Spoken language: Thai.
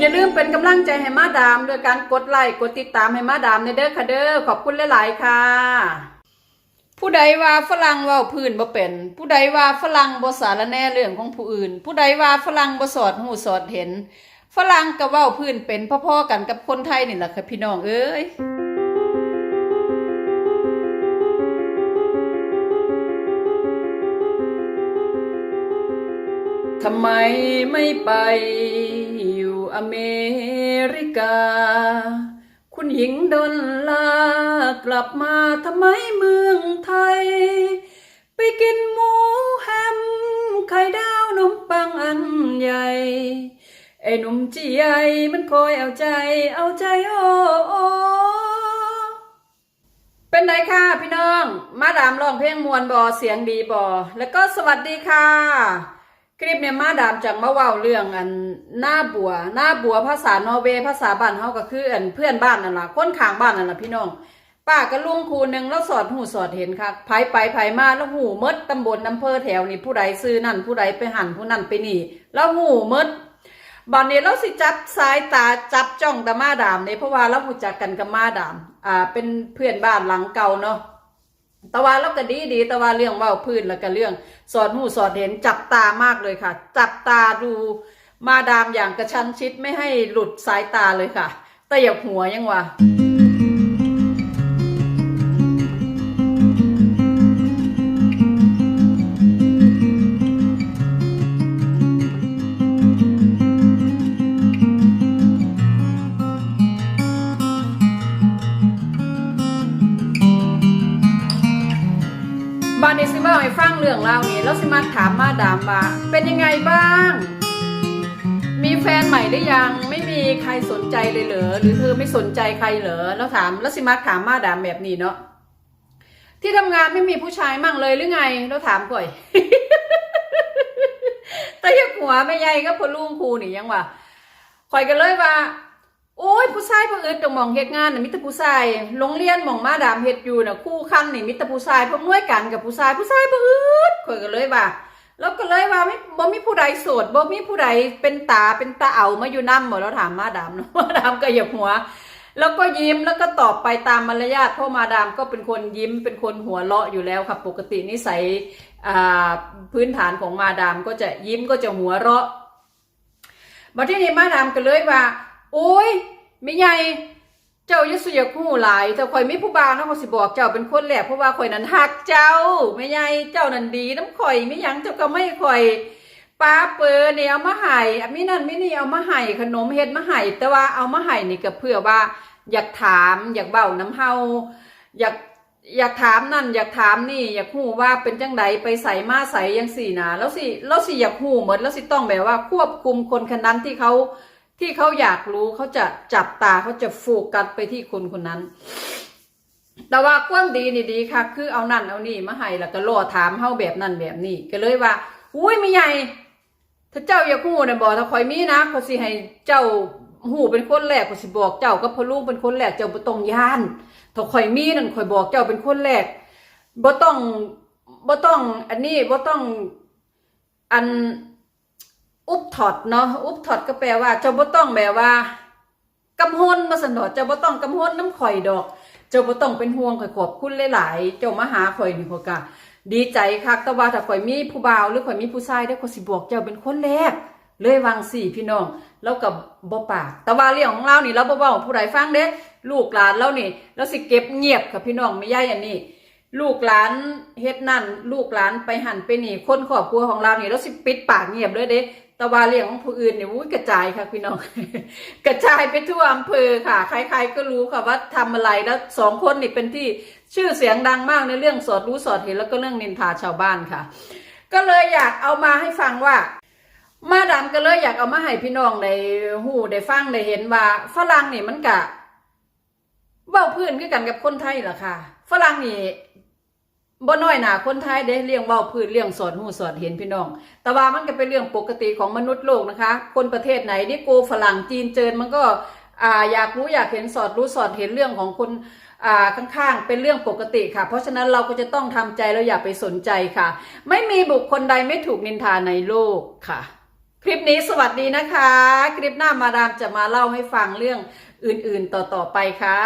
อย่าลืมเป็นกำลังใจให้มาดามด้วยการกดไลค์กดติดตามให้มาดามในเด้อค่ะเด้อขอบคุณหลาย ๆ ค่ะ ผู้ใดว่าฝรั่งว่าพื้นบ่เป็น ผู้ใดว่าฝรั่งบ่สารแน่เรื่องของผู้อื่น ผู้ใดว่าฝรั่งบ่สอดหูสอดเห็น ฝรั่งก็เว้าพื้นเป็นพ่อๆกันกับคนไทยนี่แหละค่ะพี่น้องเอ้ยำไมไม่ไปอยู่อเมริกา คุณหญิงดนลากลับมาทำไมเมืองไทย ไปกินหมูแฮมไข่ดาวนมปังอันใหญ่ ไอ้หนุ่มจีใหญ่มันคอยเอาใจเอาใจโอ้โอเป็นไงค่ะพี่น้อง มาดามร้องเพลงมวนบอเสียงดีบอแล้วก็สวัสดีค่ะ คลิปเนี่ยมาดามจากมาเว้าเรื่องอันหน้าบัว หน้าบัวภาษานอร์เวย์ภาษาบ้านเฮาก็คืออันเพื่อนบ้านนั่นล่ะคนข้างบ้านนั่นล่ะพี่น้องป้ากับลุงคูหนึ่งแล้วสอดหูสอดเห็นค่ะไผไปไผมาแล้วหูมดตำบลอำเภอแถวนี่ผู้ใดซื้อนั่นผู้ใดไปหันผู้นั่นไปนี่แล้วหูมดบัดนี้เราสิจับสายตาจับจ้องแต่มาดามเนี่ยเพราะว่าเรารู้จักกันกับมาดาม อ่าเป็นเพื่อนบ้านหลังเก่าเนาะ ตะวันเราก็ดีดีตะวันเรื่องเว่าพื้นแล้วก็เรื่อง สอนหูสอนเห็นจับตามากเลยค่ะ จับตาดูมาดามอย่างกระชั้นชิดไม่ให้หลุดสายตาเลยค่ะ แต่อย่าหัวยังวะ นนี้สิมาให้ฟังเรื่องราวนี้แล้วสิมาถามมาดามว่าเป็นยังไงบ้าง มีแฟนใหม่หรือยัง ไม่มีใครสนใจเลยเหรอหรือเธอไม่สนใจใครเหรอแล้วถามแล้วสิมาถามมาดามแบบนี้เนาะที่ทำงานไม่มีผู้ชายมั่งเลยหรือไงแล้วถามก่อยแต่ยักหัวไม่ใหญ่ก็พอลุงครูนี่ยังว่าคอยกันเลยว่า โอ้ยผู้ชายผู้อื่นต้องมองเฮ็ดงานน่ะมิตรผู้ชายโรงเรียนมองมาดามเฮ็ดอยู่น่ะคู่คันนี่มิตรผู้ชายพวกน้วยกันกับผู้ชายผู้ชายผู้อื่นคอยกันเลยว่าแล้วก็เลยว่าไม่บ่มีผู้ใดโสดบ่มีผู้ใดเป็นตาเป็นตาเอามาอยู่นำบ่เราถามมาดามเนาะมาดามก็เหยับหัว แล้วก็ยิ้มแล้วก็ตอบไปตามมารยาทเพราะมาดามก็เป็นคนยิ้มเป็นคนหัวเราะอยู่แล้วครับปกตินิสัยอ่พื้นฐานของมาดามก็จะยิ้มก็จะหัวเราะบัดที่นี้มาดามก็เลยว่า โอ้ยไม่ใหญ่เจ้าอยศอยากหูหลายแต่ข่อยไมีผู้บ่าวนะเขาสิบอกเจ้าเป็นคนแรกเพราะว่าข่อยนั้นหักเจ้าไม่ใหญ่เจ้านั่นดีน้ำข่อยไม่ยังเจ้าก็ไม่ข่อยป้าเปอเนี่ยเอามาให้อันนี้นั่นไม่นี่เอามาให้ขนมเฮ็ดมาให้แต่ว่าเอามาให้นี่ก็เพื่อว่า อยากถาม อยากเบ้าน้ำเฮาอยากอยากถามนั่น อยากถามนี่ อยากหูว่าเป็นจังไดไปใส่มาใส่ยังสี่นาแล้วสิแล้วสิอยากหูเหมือนแล้วสิต้องแบบว่าควบคุมคนคนนั้นที่เขา ที่เขาอยากรู้เขาจะจับตาเขาจะโฟกัสไปที่คนคนนั้น แต่ว่าความดีนี่ดีค่ะ คือเอานั่นเอานี่มาให้แล้วก็รอถามเฮาแบบนั่นแบบนี้ก็เลยว่า อุ้ยไม่ใหญ่ถ้าเจ้าอยากหูเนี่ยบอกถ้าคอยมีนะเขาสิให้เจ้าหูเป็นคนแรกเขาสิบอกเจ้าก็พอลูกเป็นคนแรกเจ้าบ่ต้องย่านถ้าคอยมีนั่นคอยบอกเจ้าเป็นคนแรกบ่ต้องบ่ต้อง อันนี้บ่ต้องอัน อุบถอดเนาะอุบถอดก็แปลว่า เจ้าบ่ต้องแบบว่ากำหนมาสนอเจ้าบ่ต้องกำหนน้ำข่อยดอก เจ้าบ่ต้องเป็นห่วงข่อยขอบคุณหลายๆเจ้ามาหาข่อยนี่ข่อยก็ดีใจคักแต่ว่าถ้าข่อยมีผู้บ่าวหรือข่อยมีผู้ชายได้ข่อยสิบอกเจ้าเป็นคนแรกเลยวางสี่พี่น้องแล้วกับบ่ปากแต่ว่าเรื่องของเรานี่เราบ่เว้าผู้ใดฟังเด้ลูกหลานเรานี่เราสิเก็บเงียบค่ะพี่น้องไม่ใหญ่อันนี้ ลูกหลานเฮ็ดนั่น ลูกหลานไปหันไปนี่คนครอบครัวของเรานี่เราสิปิดปากเงียบเลยเด้ ต่ว่าเรื่องของผู้อื่นเนี่ยอุ้ยกระจายค่ะพี่น้อง กระจายไปทั่วอำเภอค่ะ ใคร ๆ ก็รู้ค่ะว่าทำอะไรแล้วสองคนนี่เป็นที่ชื่อเสียงดังมากในเรื่องสอดรู้สอดเห็นแล้วก็เรื่องนินทาชาวบ้านค่ะ ก็เลยอยากเอามาให้ฟังว่า มาดามก็เลยอยากเอามาให้พี่น้องได้หูได้ฟังได้เห็นว่าฝรั่งนี่มันกะเว้าพื้นคือกันกับคนไทยเหรอค่ะฝรั่งนี่ บ่น้อยหนาคนไทยเด้เลี้ยงเว้าพื้นเลี้ยงสอนหูสอนเห็นพี่น้อง แต่ว่ามันก็เป็นเรื่องปกติของมนุษย์โลกนะคะ คนประเทศไหนนี่โกฝรั่งจีนเจินมันก็อ่าอยากรู้อยากเห็นสอดรู้สอดเห็นเรื่องของคนอ่าข้างๆเป็นเรื่องปกติค่ะ เพราะฉะนั้นเราก็จะต้องทำใจแล้วอย่าไปสนใจค่ะ ไม่มีบุคคลใดไม่ถูกนินทาในโลกค่ะ คลิปนี้สวัสดีนะคะ คลิปหน้ามาดามจะมาเล่าให้ฟังเรื่องอื่นๆต่อๆไปค่ะ